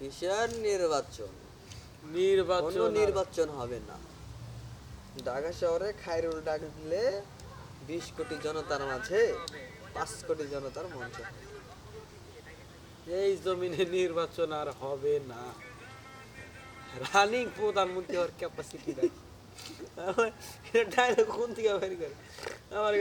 কিসের নির্বাচন? নির্বাচন নির্বাচন হবে না। ঢাকা শহরে খায়রুল ডাক দিলে বিশ কোটি জনতার মাঝে পাঁচ কোটি জনতার মঞ্চ। এই জমিনে নির্বাচন আর হবে না। রানিং প্রধানমন্ত্রী হওয়ার ক্যাপাসিটি আমার ডায়লগ কোন থেকে বের করে? আমার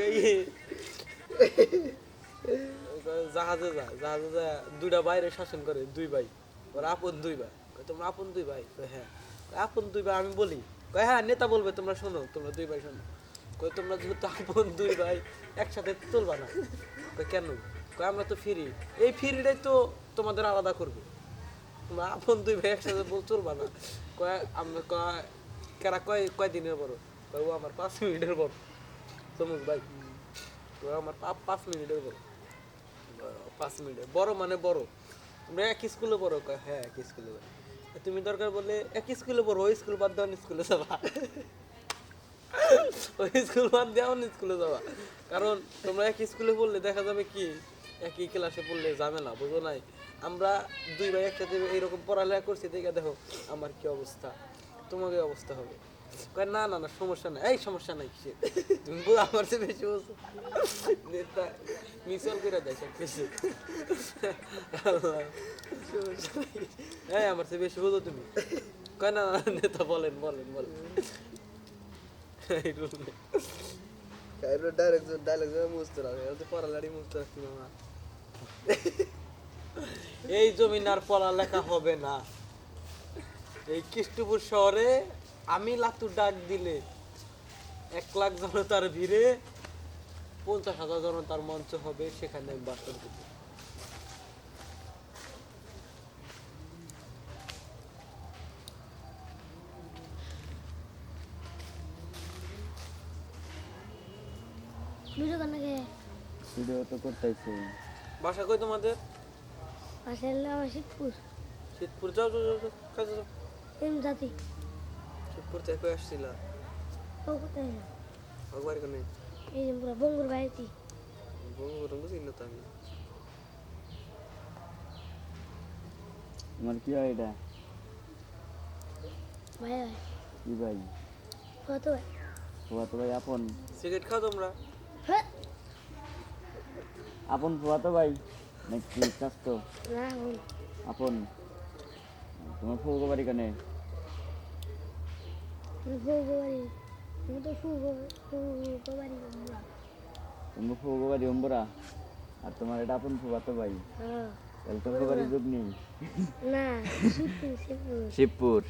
জাহাজে যায় জাহাজে যায় দুইটা বাইরে শাসন করে দুই ভাই। ওর আপন দুই ভাই। তোমরা আপন দুই ভাই? হ্যাঁ। আপন দুই ভাই আমি বলি। কয় হ্যাঁ নেতা বলবে তোমরা শোনো তোমরা দুই ভাই শোনো। কই তোমরা যেহেতু আপন দুই ভাই একসাথে তুলবা না। কয় কেন? কয় আমরা তো ফিরি। এই ফ্রিটাই তো তোমাদের আলাদা করবে। তোমরা আপন দুই ভাই একসাথে বল চলবা না। কয় আমরা কয় কেরা কয় কয় দিনের বড়? কয় ও আমার পাঁচ মিনিটের বড়। তমুক ভাই কয় আমার পাঁচ মিনিটের বড়, পাঁচ মিনিটের বড় মানে বড়। এক স্কুলে কয় হ্যাঁ এক স্কুলে বড় তুমি দরকার বলে এক স্কুলে বড় ওই স্কুল বাদ দেওয়ান স্কুলে যাবা। ওই স্কুল বাদ দেওয়ান স্কুলে যাবা। কারণ তোমরা এক স্কুলে পড়লে দেখা যাবে কি, একই ক্লাসে পড়লে ঝামেলা, বুঝো নাই? আমরা দুই ভাই একসাথে এইরকম পড়ালেখা করছি, দেখে দেখো, আমার কি অবস্থা তোমাকে অবস্থা হবে। কয় না না না সমস্যা নাই। এই সমস্যা নাই কিসের? তুমি বলো আমার চেয়ে বেশি বলছো। নেতা মিসল করে দেয় সব কিছু। এই আমার চেয়ে বেশি বলো তুমি। কয় না না, নেতা বলেন বলেন বলেন। ডাইরেক্ট ডাইরেক্ট মুছতে রাখে পড়ালাড়ি মুছতে রাখছি মামা এই জমিন আর পড়ালেখা হবে না। এই কৃষ্ণপুর শহরে আমি লাতু ডাক দিলে এক লাখ জনতার ভিড়ে পঞ্চাশ হাজার জনতার মঞ্চ হবে সেখানে আমি বাসন দেব। ভিডিও কেন ভিডিও তো করতেছি। বাসা কই তোমাদের? আমার শিবপুর শীতপুর যাও যাও যাও, যাও কাজে যাও। এম জাতি। থেকে কই আসছিল ও কোথায় না একবার কেন এই যে পুরো বঙ্গুর বাড়িতে বঙ্গবন্ধু বুঝি না তো আমি তোমার কি হয় এটা ভাই ভাই কি ভাই কত ভাই ফুয়াতো ভাই আপন সিগারেট খাও তোমরা হ্যাঁ আপন ফুয়াতো ভাই নাকি স্বাস্থ্য না আপন তোমার ফুগো বাড়ি কানে তুমি তো বাড়ি আমরা আর তোমার এটা আপন ফুবাতো ভাই হ্যাঁ তাহলে তো যুগ নেই না শিবপুর শিবপুর